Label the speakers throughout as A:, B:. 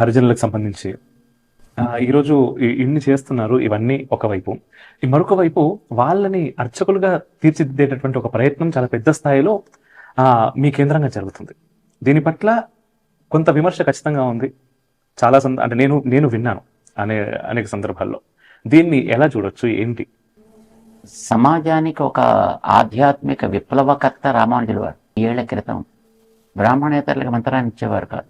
A: హరిజనులకు సంబంధించి. ఈరోజు ఇన్ని చేస్తున్నారు ఇవన్నీ ఒకవైపు ఈ మరొక వైపు వాళ్ళని అర్చకులుగా తీర్చిదిద్దేటటువంటి ఒక ప్రయత్నం చాలా పెద్ద స్థాయిలో మీ కేంద్రంగా జరుగుతుంది. దీని పట్ల కొంత విమర్శ ఖచ్చితంగా ఉంది. చాలా సంద అంటే నేను నేను విన్నాను అనే అనేక సందర్భాల్లో. దీన్ని ఎలా చూడొచ్చు ఏంటి?
B: సమాజానికి ఒక ఆధ్యాత్మిక విప్లవకర్త రామానుజులు వారు. ఏళ్ళ క్రితం బ్రాహ్మణేతరులకు మంత్రాన్ని ఇచ్చేవారు కాదు.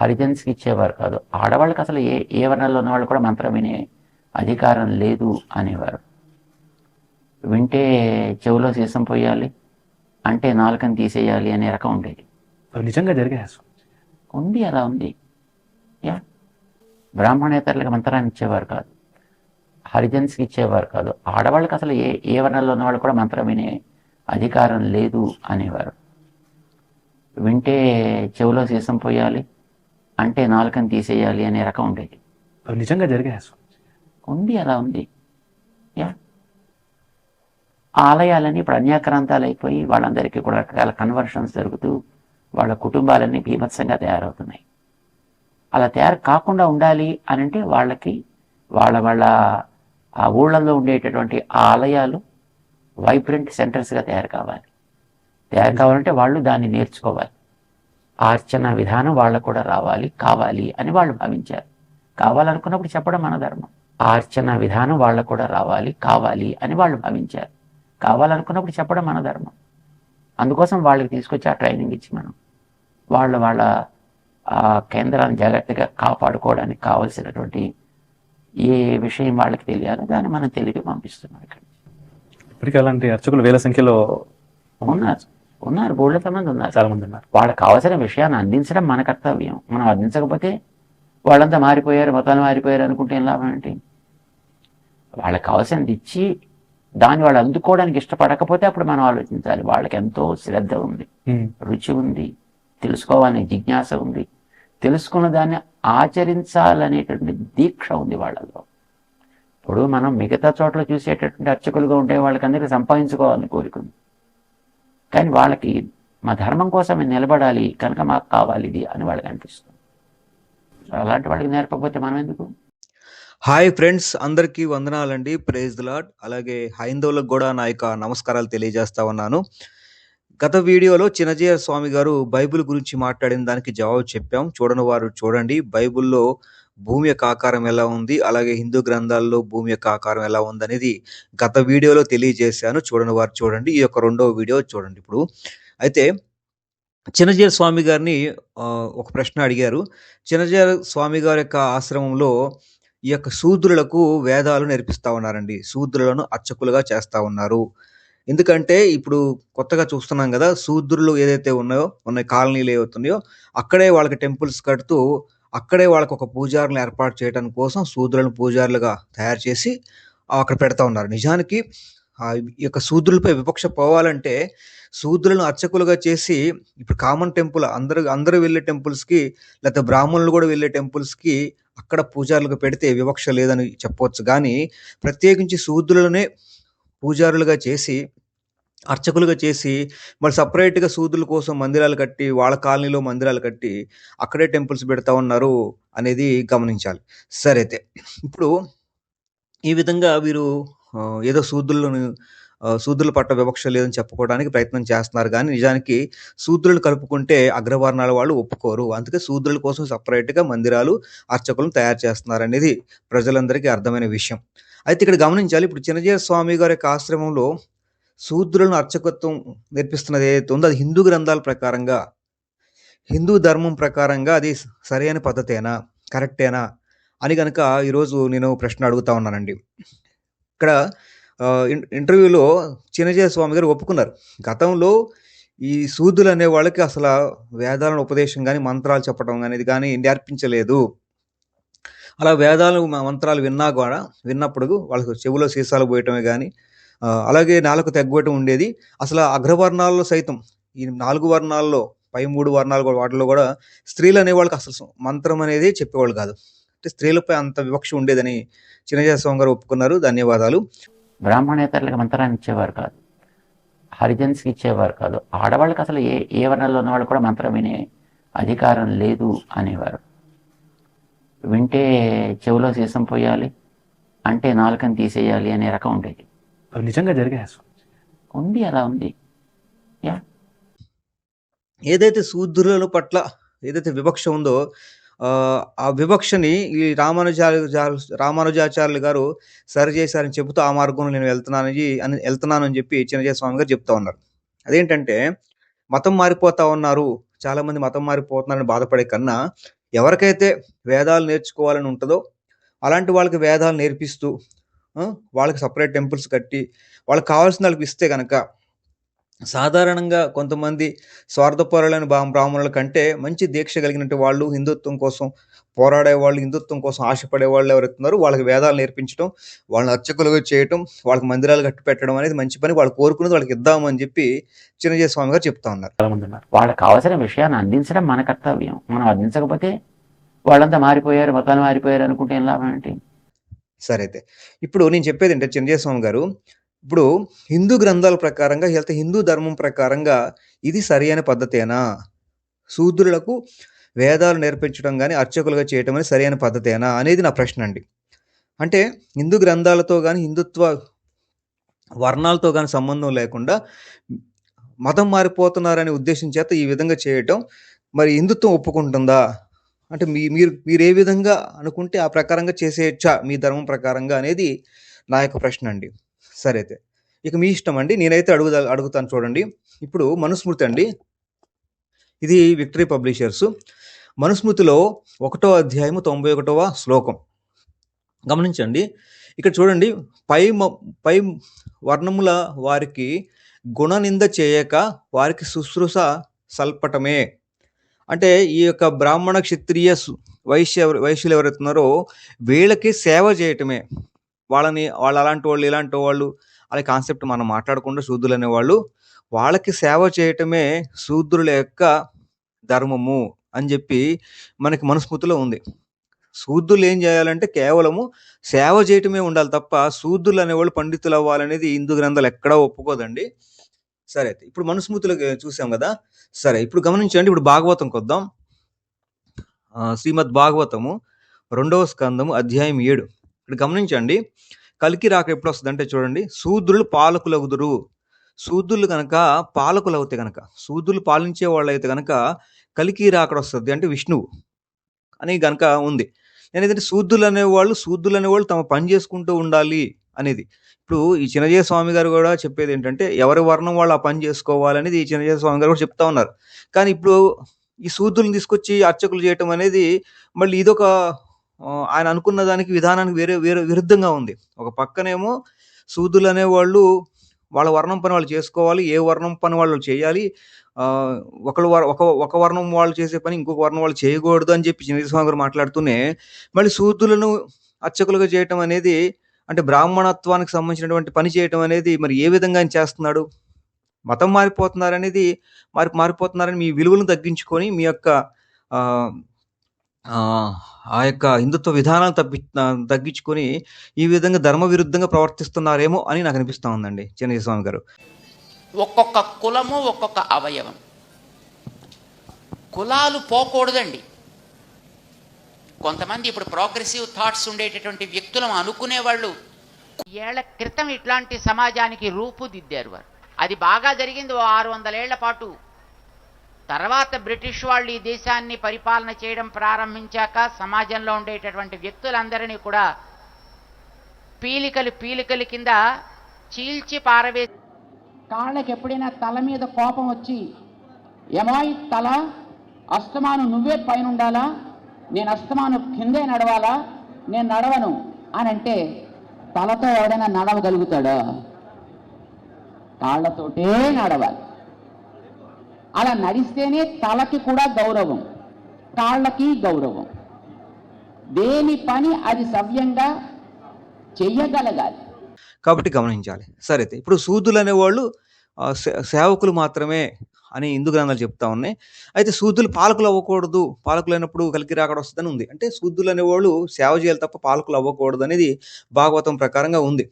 B: హరిజన్స్కి ఇచ్చేవారు కాదు. ఆడవాళ్ళకి అసలు ఏ ఏ వర్ణంలో ఉన్న వాళ్ళు కూడా మంత్రం వినే అధికారం లేదు అనేవారు. వింటే చెవిలో సీసం పోయాలి అంటే నాలుకని తీసేయాలి అనే రకం ఉండేది.
A: నిజంగా అసలు
B: ఉంది అలా ఉంది. యా. బ్రాహ్మణేతరులకు మంత్రాన్ని ఇచ్చేవారు కాదు. హరిజన్స్కి ఇచ్చేవారు కాదు. ఆడవాళ్ళకి అసలు ఏ ఏ వర్ణంలో ఉన్న వాళ్ళు కూడా మంత్రం వినే అధికారం లేదు అనేవారు. వింటే చెవిలో సీసం పోయాలి అంటే నాలుకని తీసేయాలి అనే రకం ఉండేది.
A: అవి నిజంగా జరిగాయి
B: ఉంది అలా ఉంది. యా. ఆలయాలన్నీ ఇప్పుడు అన్యాక్రాంతాలు అయిపోయి వాళ్ళందరికీ కూడా రకరకాల కన్వర్షన్స్ జరుగుతూ వాళ్ళ కుటుంబాలన్నీ బీభత్సంగా తయారవుతున్నాయి. అలా తయారు కాకుండా ఉండాలి అని అంటే వాళ్ళకి వాళ్ళ వాళ్ళ ఆ ఊళ్ళల్లో ఉండేటటువంటి ఆ ఆలయాలు వైబ్రెంట్ సెంటర్స్గా తయారు కావాలి. తయారు కావాలంటే వాళ్ళు దాన్ని నేర్చుకోవాలి. ఆ అర్చన విధానం వాళ్ళకు కూడా రావాలి కావాలి అని వాళ్ళు భావించారు. కావాలనుకున్నప్పుడు చెప్పడం మన ధర్మం. ఆ అర్చన విధానం వాళ్ళకు కూడా రావాలి కావాలి అని వాళ్ళు భావించారు. కావాలనుకున్నప్పుడు చెప్పడం మన ధర్మం. అందుకోసం వాళ్ళకి తీసుకొచ్చి ఆ ట్రైనింగ్ ఇచ్చి మనం వాళ్ళ వాళ్ళ ఆ కేంద్రాన్ని జాగ్రత్తగా కాపాడుకోవడానికి కావలసినటువంటి ఏ విషయం వాళ్ళకి తెలియాలో దాన్ని మనం తెలిపి పంపిస్తున్నాం ఇక్కడ
A: ఇప్పటికీ అలాంటి అర్చకులు వేల సంఖ్యలో
B: ఉన్నారు. ఉన్నారు బోళ్ళ మంది ఉన్నారు
A: చాలా మంది ఉన్నారు.
B: వాళ్ళకి కావాల్సిన విషయాన్ని అందించడం మన కర్తవ్యం. మనం అందించకపోతే వాళ్ళంతా మారిపోయారు మతాలు మారిపోయారు అనుకుంటే ఏం లాభం ఏంటి? వాళ్ళకి కావాల్సినది ఇచ్చి దాన్ని వాళ్ళు అందుకోవడానికి ఇష్టపడకపోతే అప్పుడు మనం ఆలోచించాలి. వాళ్ళకి ఎంతో శ్రద్ధ ఉంది. రుచి ఉంది తెలుసుకోవాలనే జిజ్ఞాస ఉంది. తెలుసుకున్న దాన్ని ఆచరించాలనేటువంటి దీక్ష ఉంది వాళ్ళలో ఇప్పుడు మనం మిగతా చోట్ల చూసేటటువంటి అర్చకులుగా ఉండే వాళ్ళకందరికీ సంపాదించుకోవాలని కోరుకుంది కానీ వాళ్ళకి మా ధర్మం కోసం మేము నిలబడాలి కనుక మాకు కావాలి ఇది అని వాళ్ళకి అనిపిస్తుంది. అలాంటి వాళ్ళకి నేర్పకపోతే మనం ఎందుకు?
C: హాయ్ ఫ్రెండ్స్ అందరికీ వందనాలండి. ప్రేజ్ లాడ్ అలాగే హైందవులకు కూడా నా యొక్క నమస్కారాలు తెలియజేస్తా ఉన్నాను. గత వీడియోలో చిన్నజయ స్వామి గారు బైబిల్ గురించి మాట్లాడిన దానికి జవాబు చెప్పాం. చూడని వారు చూడండి. బైబిల్లో భూమి యొక్క ఆకారం ఎలా ఉంది? అలాగే హిందూ గ్రంథాల్లో భూమి యొక్క ఆకారం ఎలా ఉంది అనేది గత వీడియోలో తెలియజేశాను. చూడని వారు చూడండి. ఈ యొక్క రెండవ వీడియో చూడండి ఇప్పుడు. అయితే చిన్నజీయ స్వామి గారిని ఒక ప్రశ్న అడిగారు. చిన్నజీయ స్వామి గారి యొక్క ఆశ్రమంలో ఈ యొక్క శూద్రులకు వేదాలు నేర్పిస్తా ఉన్నారండి. శూద్రులను అర్చకులుగా చేస్తూ ఉన్నారు. ఎందుకంటే ఇప్పుడు కొత్తగా చూస్తున్నాం కదా శూద్రులు ఏదైతే ఉన్నాయో ఉన్న కాలనీలు ఏవైతున్నాయో అక్కడే వాళ్ళకి టెంపుల్స్ కడుతూ అక్కడే వాళ్ళకు ఒక పూజారులను ఏర్పాటు చేయడం కోసం శూద్రులను పూజారులుగా తయారు చేసి అక్కడ పెడతా ఉన్నారు. నిజానికి ఈ యొక్క శూద్రులపై వివక్ష పోవాలంటే శూద్రులను అర్చకులుగా చేసి ఇప్పుడు కామన్ టెంపుల్ అందరూ అందరూ వెళ్ళే టెంపుల్స్కి లేకపోతే బ్రాహ్మణులు కూడా వెళ్ళే టెంపుల్స్కి అక్కడ పూజారులుగా పెడితే వివక్ష లేదని చెప్పవచ్చు కానీ ప్రత్యేకించి శూద్రులనే పూజారులుగా చేసి అర్చకులుగా చేసి మరి సపరేట్గా సూదుల కోసం మందిరాలు కట్టి వాళ్ళ కాలనీలో మందిరాలు కట్టి అక్కడే టెంపుల్స్ పెడతా ఉన్నారు అనేది గమనించాలి. సరే అయితే ఇప్పుడు ఈ విధంగా వీరు ఏదో సూదులను ఆ, శూద్రుల పట్ల వివక్ష లేదని చెప్పుకోవడానికి ప్రయత్నం చేస్తున్నారు. కానీ నిజానికి శూద్రులు కలుపుకుంటే అగ్రవర్ణాల వాళ్ళు ఒప్పుకోరు. అందుకే శూద్రుల కోసం సపరేట్గా మందిరాలు అర్చకులను తయారు చేస్తున్నారు అనేది ప్రజలందరికీ అర్థమైన విషయం. అయితే ఇక్కడ గమనించాలి ఇప్పుడు చిన్నజీర స్వామి గారి యొక్క ఆశ్రమంలో శూద్రులను అర్చకత్వం నేర్పిస్తున్నది ఏదైతే ఉందో అది హిందూ గ్రంథాల ప్రకారంగా హిందూ ధర్మం ప్రకారంగా అది సరైన పద్ధతేనా కరెక్టేనా అని కనుక ఈరోజు నేను ప్రశ్న అడుగుతా ఉన్నానండి. ఇక్కడ ఇంటర్వ్యూలో చిన్నజయ స్వామి గారు ఒప్పుకున్నారు. గతంలో ఈ శూద్రులు అనే వాళ్ళకి అసలు వేదాలను ఉపదేశం కానీ మంత్రాలు చెప్పడం అనేది కానీ నేర్పించలేదు అలా వేదాలు మంత్రాలు విన్నా కూడా విన్నప్పుడు వాళ్ళకు చెవులో సీసాలు పోయటమే కానీ అలాగే నాలుగు తెగ్గొట్టం ఉండేది. అసలు అగ్రవర్ణాల్లో సైతం ఈ నాలుగు వర్ణాల్లో పై మూడు వర్ణాలు కూడా వాటిలో కూడా స్త్రీలు అనేవాళ్ళకి అసలు మంత్రం అనేది చెప్పేవాళ్ళు కాదు. అంటే స్త్రీలపై అంత వివక్ష ఉండేదని చిన్నజయ స్వామి గారు ఒప్పుకున్నారు. ధన్యవాదాలు.
B: బ్రాహ్మణేతరులకు మంత్రాన్ని ఇచ్చేవారు కాదు. హరిజన్స్కి ఇచ్చేవారు కాదు. ఆడవాళ్ళకి అసలు ఏ ఏ వర్ణంలో ఉన్నవాళ్ళు కూడా మంత్రం వినే అధికారం లేదు అనేవారు. వింటే చెవిలో సీసం పోయాలి అంటే నాలుకని తీసేయాలి అనే రకం ఉండేది.
A: అవి నిజంగా జరిగాయి స్వామి
B: ఉంది అలా ఉంది. యా.
C: ఏదైతే శూద్రుల పట్ల ఏదైతే వివక్ష ఉందో ఆ, వివక్షని ఈ రామానుజాచార్య రామానుజాచార్యులు గారు సరి చేశారని చెబుతూ ఆ మార్గంలో నేను వెళ్తున్నానని అని వెళ్తున్నానని చెప్పి చిన్నజయ స్వామి గారు చెప్తా ఉన్నారు. అదేంటంటే మతం మారిపోతా ఉన్నారు చాలా మంది మతం మారిపోతున్నారని బాధపడే కన్నా ఎవరికైతే వేదాలు నేర్చుకోవాలని ఉంటుందో అలాంటి వాళ్ళకి వేదాలు నేర్పిస్తూ వాళ్ళకి సపరేట్ టెంపుల్స్ కట్టి వాళ్ళకి కావాల్సిన వాళ్ళకి ఇస్తే కనుక సాధారణంగా కొంతమంది స్వార్థపరులైన బా బ్రాహ్మణుల కంటే మంచి దీక్ష కలిగినట్టు వాళ్ళు హిందుత్వం కోసం పోరాడే వాళ్ళు హిందుత్వం కోసం ఆశపడే వాళ్ళు ఎవరైతున్నారో వాళ్ళకి వేదాలు నేర్పించడం వాళ్ళని అర్చకులుగా చేయటం వాళ్ళకి మందిరాలు కట్టి పెట్టడం అనేది మంచి పని. వాళ్ళు కోరుకున్నది వాళ్ళకి ఇద్దామని చెప్పి చిరంజీవి స్వామి గారు చెప్తా ఉన్నారు.
A: ఉన్నారు.
B: వాళ్ళకి కావాల్సిన విషయాన్ని అందించడం మన కర్తవ్యం. మనం అందించకపోతే వాళ్ళంతా మారిపోయారు మతాలు మారిపోయారు అనుకుంటే ఏం లాభం ఏంటి?
C: సరే అయితే. ఇప్పుడు నేను చెప్పేది ఏంటంటే చిన్నజయ స్వామి గారు ఇప్పుడు హిందూ గ్రంథాల ప్రకారంగా లేకపోతే హిందూ ధర్మం ప్రకారంగా ఇది సరి అయిన పద్ధతేనా? శూద్రులకు వేదాలు నేర్పించడం కానీ అర్చకులుగా చేయటం అనేది సరైన పద్ధతేనా అనేది నా ప్రశ్న అండి. అంటే హిందూ గ్రంథాలతో కానీ హిందుత్వ వర్ణాలతో కానీ సంబంధం లేకుండా మతం మారిపోతున్నారనే ఉద్దేశం చేత ఈ విధంగా చేయటం మరి హిందుత్వం ఒప్పుకుంటుందా? అంటే మీ మీరు మీరు ఏ విధంగా అనుకుంటే ఆ ప్రకారంగా చేసేయచ్చా? మీ ధర్మం ప్రకారంగా అనేది నా యొక్క ప్రశ్న అండి. సరే అయితే. ఇక మీ ఇష్టం అండి. నేనైతే అడుగుదా అడుగుతాను చూడండి. ఇప్పుడు మనుస్మృతి అండి. ఇది విక్టరీ పబ్లిషర్స్. మనుస్మృతిలో ఒకటో అధ్యాయము తొంభై ఒకటవ శ్లోకం. గమనించండి. ఇక్కడ చూడండి. పై మ- పై వర్ణముల వారికి గుణనింద చేయక వారికి శుశ్రూష సల్పటమే. అంటే ఈ యొక్క బ్రాహ్మణ క్షత్రియ వైశ్య ఎవరు- వైశ్యులు ఎవరైతున్నారో వీళ్ళకి సేవ చేయటమే. వాళ్ళని వాళ్ళు అలాంటి వాళ్ళు ఇలాంటి వాళ్ళు అనే కాన్సెప్ట్ మనం మాట్లాడకుండా శూద్రులు అనేవాళ్ళు వాళ్ళకి సేవ చేయటమే శూద్రుల యొక్క ధర్మము అని చెప్పి మనకి మనుస్మృతిలో ఉంది. శూద్రులు ఏం చేయాలంటే కేవలము సేవ చేయటమే ఉండాలి తప్ప శూద్రులు అనేవాళ్ళు పండితులు అవ్వాలనేది హిందూ గ్రంథాలు ఎక్కడా ఒప్పుకోదండి. సరే అయితే ఇప్పుడు మనుస్మృతులు చూసాం కదా? సరే ఇప్పుడు గమనించండి ఇప్పుడు భాగవతం కొద్దాం. శ్రీమద్ భాగవతము రెండవ స్కందము అధ్యాయం ఏడు. ఇక్కడ గమనించండి కలికి రాక ఎప్పుడు వస్తుంది అంటే చూడండి శూద్రులు పాలకులగుదురు. శూద్రులు కనుక పాలకులు అవుతే కనుక శూద్రులు పాలించే వాళ్ళు అయితే కనుక కలికి రాకడ వస్తుంది అంటే విష్ణువు అని కనుక ఉంది. నేను ఏంటంటే శూద్రులు అనేవాళ్ళు శూద్రులు అనేవాళ్ళు తమ పని చేసుకుంటూ ఉండాలి. అనేది. ఇప్పుడు ఈ చిన్నజయ స్వామి గారు కూడా చెప్పేది ఏంటంటే ఎవరి వర్ణం వాళ్ళు ఆ పని చేసుకోవాలనేది ఈ చిన్నజయ స్వామి గారు కూడా చెప్తా ఉన్నారు. కానీ ఇప్పుడు ఈ శూద్రులను తీసుకొచ్చి అర్చకులు చేయటం అనేది మళ్ళీ ఇదొక ఆయన అనుకున్న దానికి విధానానికి వేరే వేరే విరుద్ధంగా ఉంది. ఒక పక్కనేమో సూదులు అనేవాళ్ళు వాళ్ళ వర్ణం పని వాళ్ళు చేసుకోవాలి ఏ వర్ణం పని వాళ్ళు చేయాలి ఒకళ్ళు ఒక ఒక వర్ణం వాళ్ళు చేసే పని ఇంకొక వర్ణం వాళ్ళు చేయకూడదు అని చెప్పి చినజయ స్వామి గారు మాట్లాడుతూనే మళ్ళీ సూదులను అర్చకులుగా చేయటం అనేది అంటే బ్రాహ్మణత్వానికి సంబంధించినటువంటి పని చేయటం అనేది మరి ఏ విధంగా ఆయన చేస్తున్నాడు? మతం మారిపోతున్నారనేది మారి మారిపోతున్నారని మీ విలువలను తగ్గించుకొని మీ యొక్క ఆ, యొక్క హిందుత్వ విధానాలు తగ్గి తగ్గించుకొని ఈ విధంగా ధర్మ విరుద్ధంగా ప్రవర్తిస్తున్నారేమో అని నాకు అనిపిస్తూ ఉందండి చిన్నజయ స్వామి గారు.
D: ఒక్కొక్క కులము ఒక్కొక్క అవయవం. కులాలు పోకూడదండి. కొంతమంది ఇప్పుడు ప్రోగ్రెసివ్ థాట్స్ ఉండేటటువంటి వ్యక్తులను అనుకునేవాళ్ళు. ఏళ్ళ క్రితం ఇట్లాంటి సమాజానికి రూపుదిద్దారు వారు. అది బాగా జరిగింది ఓ ఆరు వందల ఏళ్ళ పాటు. తర్వాత బ్రిటిష్ వాళ్ళు ఈ దేశాన్ని పరిపాలన చేయడం ప్రారంభించాక సమాజంలో ఉండేటటువంటి వ్యక్తులందరినీ కూడా పీలికలు పీలికల కింద చీల్చి పారవేసి
E: కాళ్ళకి ఎప్పుడైనా తల మీద కోపం వచ్చి ఏమాయి తల అస్తమాను నువ్వే పైన ఉండాలా నేను అస్తమాను కిందే నడవాలా? నేను నడవను. అని అంటే తలతో ఎవడైనా నడవగలుగుతాడా? కాళ్ళతోటే నడవాలి. అలా నడిస్తేనే తలకి కూడా గౌరవం కాళ్ళకి గౌరవం. దేని పని అది సవ్యంగా చెయ్యగలగాలి.
C: కాబట్టి గమనించాలి. సరే అయితే ఇప్పుడు సూదులు అనేవాళ్ళు సేవకులు మాత్రమే అని హిందూ గ్రంథాలు చెప్తా ఉన్నాయి. అయితే శూద్ధులు పాలకులు అవ్వకూడదు పాలకులు అయినప్పుడు కలికి రాకడ వస్తుందని ఉంది. అంటే శూద్ధులు అనేవాళ్ళు సేవ చేయాలి తప్ప పాలకులు అవ్వకూడదు అనేది భాగవతం ప్రకారంగా ఉంది.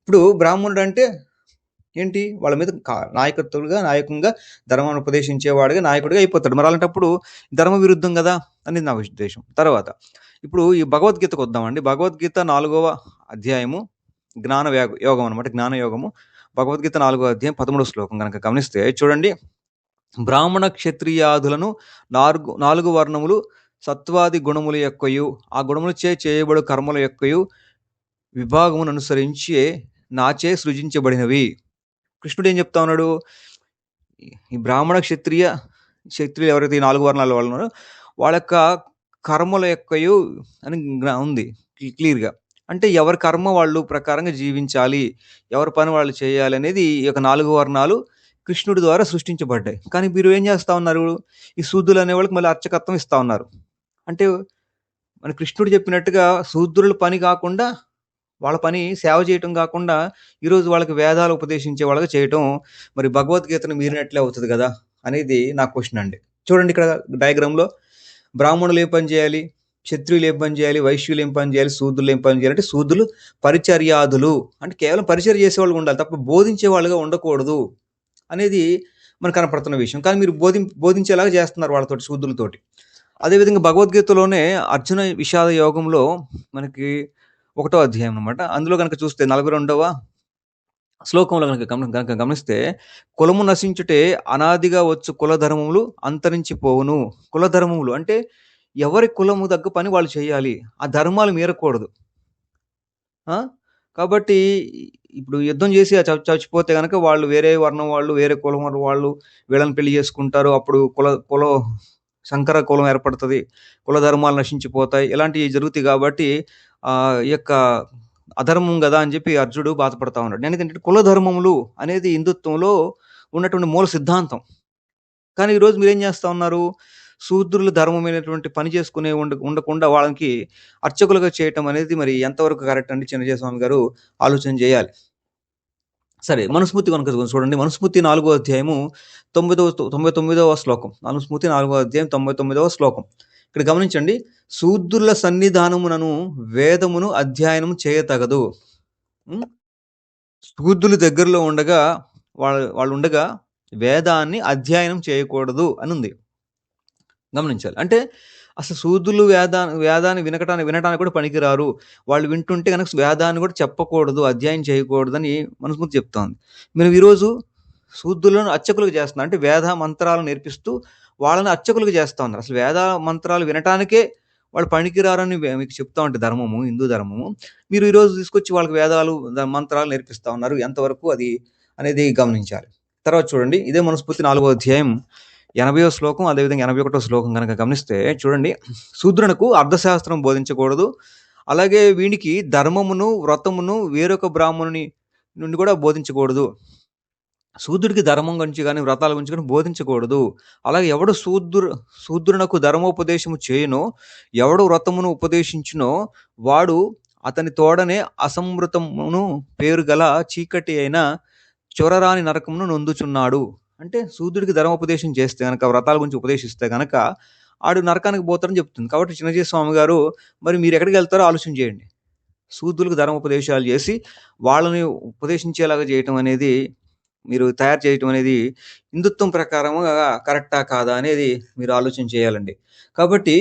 C: ఇప్పుడు బ్రాహ్మణుడు అంటే ఏంటి? వాళ్ళ మీద నాయకత్వంగా నాయకంగా ధర్మాన్ని ఉపదేశించేవాడిగా నాయకుడిగా అయిపోతాడు. మరి అలాంటప్పుడు ధర్మ విరుద్ధం కదా అనేది నా ఉద్దేశం. తర్వాత ఇప్పుడు ఈ భగవద్గీతకు వద్దామండి. భగవద్గీత నాలుగవ అధ్యాయము జ్ఞాన యోగం అనమాట జ్ఞాన యోగము. భగవద్గీత నాలుగో అధ్యాయం పదమూడో శ్లోకం కనుక గమనిస్తే చూడండి. బ్రాహ్మణ క్షత్రియాదులను నాలుగు నాలుగు వర్ణములు సత్వాది గుణముల యొక్కయు ఆ గుణములచే చేయబడు కర్మల యొక్కయు విభాగమును అనుసరించి నాచే సృజించబడినవి. కృష్ణుడు ఏం చెప్తా ఉన్నాడు? ఈ బ్రాహ్మణ క్షత్రియ క్షత్రియులు ఎవరైతే ఈ నాలుగు వర్ణాల వాళ్ళు ఉన్నారో వాళ్ళ యొక్క కర్మల యొక్కయు అని ఉంది. క్లియర్గా. అంటే ఎవరి కర్మ వాళ్ళు ప్రకారంగా జీవించాలి ఎవరి పని వాళ్ళు చేయాలి అనేది ఈ యొక్క నాలుగు వర్ణాలు కృష్ణుడి ద్వారా సృష్టించబడ్డాయి. కానీ మీరు ఏం చేస్తూ ఉన్నారు? ఈ శూద్రులు అనే వాళ్ళకి మళ్ళీ అర్చకత్వం ఇస్తూ ఉన్నారు. అంటే మన కృష్ణుడు చెప్పినట్టుగా శూద్రుల పని కాకుండా వాళ్ళ పని సేవ చేయటం కాకుండా ఈరోజు వాళ్ళకి వేదాలు ఉపదేశించే వాళ్ళకి చేయటం మరి భగవద్గీతను మీరినట్లే అవుతుంది కదా అనేది నా క్వశ్చన్ అండి. చూడండి ఇక్కడ డయాగ్రామ్లో బ్రాహ్మణులు ఏ పని చేయాలి? క్షత్రియులు ఏం పని చేయాలి? వైశ్యులు ఏం పని చేయాలి? శూద్రులు ఏం పని చేయాలి? అంటే శూద్రులు పరిచర్యాదులు. అంటే కేవలం పరిచర్య చేసేవాళ్ళు ఉండాలి తప్ప బోధించే వాళ్ళుగా ఉండకూడదు అనేది మనకు కనపడుతున్న విషయం. కానీ మీరు బోధి బోధించేలాగా చేస్తున్నారు వాళ్ళతోటి శూద్రులతోటి. అదేవిధంగా భగవద్గీతలోనే అర్జున విషాద యోగంలో మనకి ఒకటో అధ్యాయం అనమాట అందులో కనుక చూస్తే నలభై రెండవ శ్లోకంలో కనుక గమన కనుక గమనిస్తే కులము నశించుటే అనాదిగా వచ్చు కుల ధర్మములు అంతరించిపోవును కులధర్మములు అంటే ఎవరి కులము తగ్గ పని వాళ్ళు చేయాలి. ఆ ధర్మాలు మీరకూడదు. కాబట్టి ఇప్పుడు యుద్ధం చేసి ఆ చచ్చిపోతే కనుక వాళ్ళు వేరే వర్ణం వాళ్ళు వేరే కులం వాళ్ళు వీళ్ళని పెళ్ళి చేసుకుంటారు. అప్పుడు కుల కుల శంకర కులం ఏర్పడుతుంది. కుల ధర్మాలు నశించిపోతాయి. ఇలాంటివి జరుగుతాయి కాబట్టి ఆ ఈ యొక్క అధర్మం కదా అని చెప్పి అర్జుడు బాధపడతా ఉన్నాడు. ఎందుకంటే కుల ధర్మములు అనేది హిందుత్వంలో ఉన్నటువంటి మూల సిద్ధాంతం. కానీ ఈరోజు మీరేం చేస్తూ ఉన్నారు? శూద్రులు ధర్మమైనటువంటి పని చేసుకునే ఉండ ఉండకుండా వాళ్ళకి అర్చకులుగా చేయటం అనేది మరి ఎంతవరకు కరెక్ట్ అండి చిన్నజయ స్వామి గారు ఆలోచన చేయాలి. సరే మనుస్మృతి కనుక చూడండి. మనుస్మృతి నాలుగో అధ్యాయము తొమ్మిదవ తొంభై తొమ్మిదవ శ్లోకం. మనుస్మృతి నాలుగో అధ్యాయం తొంభై తొమ్మిదవ శ్లోకం. ఇక్కడ గమనించండి. శూద్రుల సన్నిధానమునను వేదమును అధ్యయనం చేయతగదు. ఉం? శూద్రుల దగ్గరలో ఉండగా వాళ్ళ వాళ్ళు ఉండగా వేదాన్ని అధ్యయనం చేయకూడదు అని ఉంది గమనించాలి. అంటే అసలు సూదులు వేదా వేదాన్ని వినకటాన్ని వినటానికి కూడా పనికిరారు. వాళ్ళు వింటుంటే కనుక వేదాన్ని కూడా చెప్పకూడదు అధ్యయనం చేయకూడదు అని మనస్మృతి చెప్తోంది. మీరు ఈరోజు శూద్రులను అర్చకులుగా చేస్తున్నారు. అంటే వేద మంత్రాలు నేర్పిస్తూ వాళ్ళని అర్చకులుగా చేస్తా ఉన్నారు. అసలు వేద మంత్రాలు వినటానికే వాళ్ళు పనికిరారని మీకు చెప్తా ఉంటే ధర్మము హిందూ ధర్మము. మీరు ఈరోజు తీసుకొచ్చి వాళ్ళకి వేదాలు మంత్రాలు నేర్పిస్తా ఉన్నారు. ఎంతవరకు అది అనేది గమనించాలి. తర్వాత చూడండి. ఇదే మనస్ఫూర్తి నాలుగో అధ్యాయం. ఎనభైవ శ్లోకం అదేవిధంగా ఎనభై ఒకటో శ్లోకం కనుక గమనిస్తే చూడండి శూద్రునకు అర్థశాస్త్రం బోధించకూడదు. అలాగే వీనికి ధర్మమును వ్రతమును వేరొక బ్రాహ్మణుని నుండి కూడా బోధించకూడదు. శూద్రుడికి ధర్మం గురించి కానీ వ్రతాల గురించి కానీ బోధించకూడదు. అలాగే ఎవడు శూద్రు శూద్రునకు ధర్మోపదేశము చేయనో ఎవడు వ్రతమును ఉపదేశించునో వాడు అతని తోడనే అసమృతమును పేరు గల చీకటి అయిన చొరరాని నరకమును నొందుచున్నాడు. అంటే సూర్యుడికి ధర్మోపదేశం చేస్తే గనక వ్రతాల గురించి ఉపదేశిస్తే కనుక ఆడు నరకానికి పోతారని చెప్తుంది. కాబట్టి చిన్నజీ స్వామి గారు మరి మీరు ఎక్కడికి వెళ్తారో ఆలోచన చేయండి. శూద్రులకు ధర్మోపదేశాలు చేసి వాళ్ళని ఉపదేశించేలాగా చేయటం అనేది మీరు తయారు చేయటం అనేది హిందుత్వం ప్రకారంగా కరెక్టా కాదా అనేది మీరు ఆలోచన చేయాలండి. కాబట్టి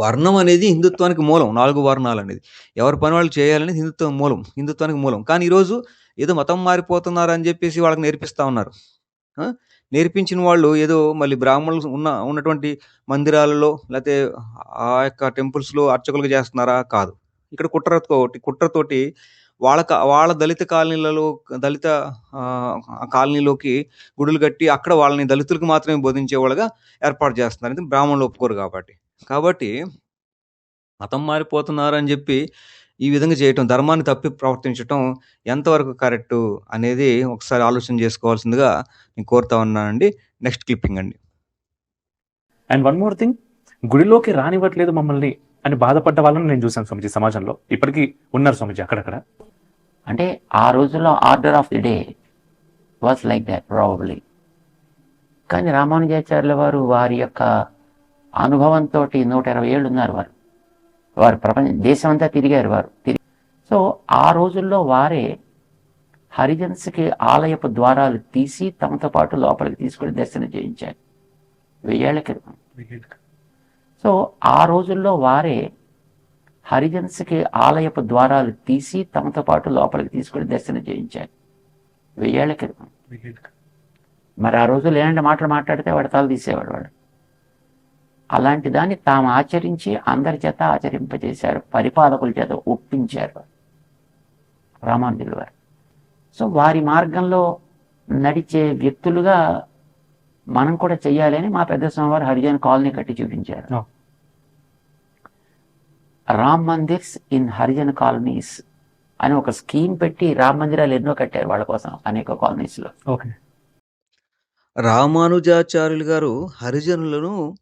C: వర్ణం అనేది హిందుత్వానికి మూలం నాలుగు వర్ణాలు అనేది. ఎవరి పని వాళ్ళు చేయాలనేది హిందుత్వం మూలం హిందుత్వానికి మూలం. కానీ ఈరోజు ఏదో మతం మారిపోతున్నారు అని చెప్పేసి వాళ్ళకి నేర్పిస్తా ఉన్నారు. నేర్పించిన వాళ్ళు ఏదో మళ్ళీ బ్రాహ్మణులు ఉన్న ఉన్నటువంటి మందిరాలలో లేకపోతే ఆ యొక్క టెంపుల్స్లో అర్చకులుగా చేస్తున్నారా? కాదు. ఇక్కడ కుట్రతోటి కుట్రతోటి వాళ్ళ కా- వాళ్ళ దళిత కాలనీలలో దళిత కాలనీలోకి గుడులు కట్టి అక్కడ వాళ్ళని దళితులకు మాత్రమే బోధించేవాళ్ళగా ఏర్పాటు చేస్తున్నారు. బ్రాహ్మణులు ఒప్పుకోరు కాబట్టి. కాబట్టి మతం మారిపోతున్నారు అని చెప్పి ఈ విధంగా చేయటం ధర్మాన్ని తప్పి ప్రవర్తించటం ఎంతవరకు కరెక్ట్ అనేది ఒకసారి ఆలోచన చేసుకోవాల్సిందిగా నేను కోరుతా ఉన్నానండి. నెక్స్ట్ క్లిప్పింగ్ అండి.
A: అండ్ వన్ మోర్ థింగ్ గుడిలోకి రానివ్వట్లేదు మమ్మల్ని అని బాధపడ్డ వాళ్ళని నేను చూశాను స్వామిజీ సమాజంలో. ఇప్పటికీ ఉన్నారు స్వామిజీ అక్కడక్కడ.
B: అంటే ఆ రోజుల్లో order of the day was like that probably. కానీ రామానుజాచార్యుల వారు వారి యొక్క అనుభవంతో నూట ఇరవై ఏళ్ళు ఉన్నారు వారు. వారు ప్రపంచ దేశం అంతా తిరిగారు వారు. తిరిగి సో ఆ రోజుల్లో వారే హరిజన్స్కి ఆలయపు ద్వారాలు తీసి తమతో పాటు లోపలికి తీసుకుని దర్శనం చేయించారు. వెయ్యేళ్ళ క్రితం. సో ఆ రోజుల్లో వారే హరిజన్స్కి ఆలయపు ద్వారాలు తీసి తమతో పాటు లోపలికి తీసుకుని దర్శనం చేయించారు. వెయ్యేళ్ళ క్రితం. మరి ఆ రోజులు ఏమంటే మాటలు మాట్లాడితే వాడు తల తీసేవాడు వాడు. అలాంటి దాన్ని తాము ఆచరించి అందరి చేత ఆచరింపజేశారు. పరిపాలకుల చేత ఒప్పించారు. రామానుజుల వారు. సో వారి మార్గంలో నడిచే వ్యక్తులుగా మనం కూడా చెయ్యాలని మా పెద్ద స్వామివారు హరిజన్ కాలనీ కట్టి చూపించారు. రామ్ మందిర్స్ ఇన్ హరిజన్ కాలనీస్ అని ఒక స్కీమ్ పెట్టి రామ్ మందిరాలు ఎన్నో కట్టారు వాళ్ళ కోసం అనేక కాలనీస్లో
A: ఓకే.
C: రామానుజాచార్యులు గారు హరిజనులను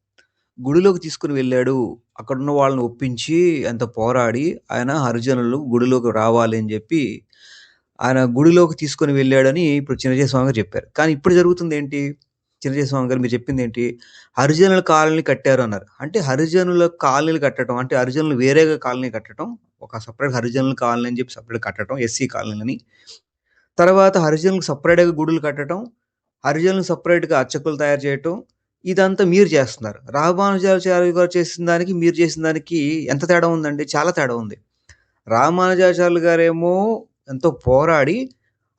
C: గుడిలోకి తీసుకుని వెళ్ళాడు. అక్కడున్న వాళ్ళని ఒప్పించి ఎంత పోరాడి ఆయన హరిజనులు గుడిలోకి రావాలి అని చెప్పి ఆయన గుడిలోకి తీసుకొని వెళ్ళాడని ఇప్పుడు చిన్నజయ స్వామి గారు చెప్పారు. కానీ ఇప్పుడు జరుగుతుంది ఏంటి? చిన్నజయ స్వామి గారు మీరు చెప్పింది ఏంటి? హరిజనుల కాలనీ కట్టారు అన్నారు. అంటే హరిజనుల కాలనీలు కట్టడం అంటే హరిజనులు వేరేగా కాలనీ కట్టడం ఒక సపరేట్ హరిజనుల కాలనీ అని చెప్పి సపరేట్ కట్టడం ఎస్సీ కాలనీలని. తర్వాత హరిజనులకు సపరేట్గా గుడులు కట్టడం హరిజనులు సపరేట్గా అర్చకులు తయారు చేయటం ఇదంతా మీరు చేస్తున్నారు. రామానుజాచార్య గారు చేసిన దానికి మీరు చేసిన దానికి ఎంత తేడా ఉందండి? చాలా తేడా ఉంది. రామానుజాచార్యులు గారేమో ఎంతో పోరాడి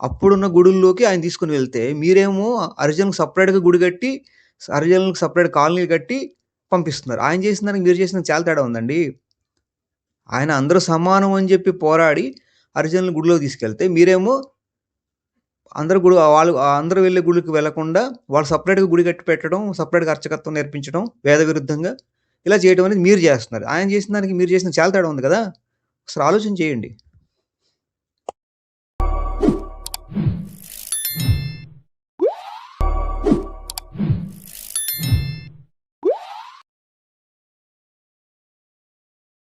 C: అప్పుడున్న గుడుల్లోకి ఆయన తీసుకుని వెళ్తే మీరేమో హరిజనులకు సపరేట్గా గుడి కట్టి హరిజనులకు సపరేట్ కాలనీలు కట్టి పంపిస్తున్నారు. ఆయన చేసిన దానికి మీరు చేసిన చాలా తేడా ఉందండి. ఆయన అందరూ సమానం అని చెప్పి పోరాడి హరిజనులు గుడిలో తీసుకెళ్తే మీరేమో అందరు గుడి వాళ్ళు అందరూ వెళ్ళే గుడికి వెళ్ళకుండా వాళ్ళు సపరేట్గా గుడి కట్టి పెట్టడం సపరేట్గా అర్చకత్వం నేర్పించడం వేద విరుద్ధంగా ఇలా చేయడం అనేది మీరు చేస్తున్నారు. ఆయన చేసిన దానికి మీరు చేసిన చాలా తేడా ఉంది కదా? అసలు ఆలోచన చేయండి.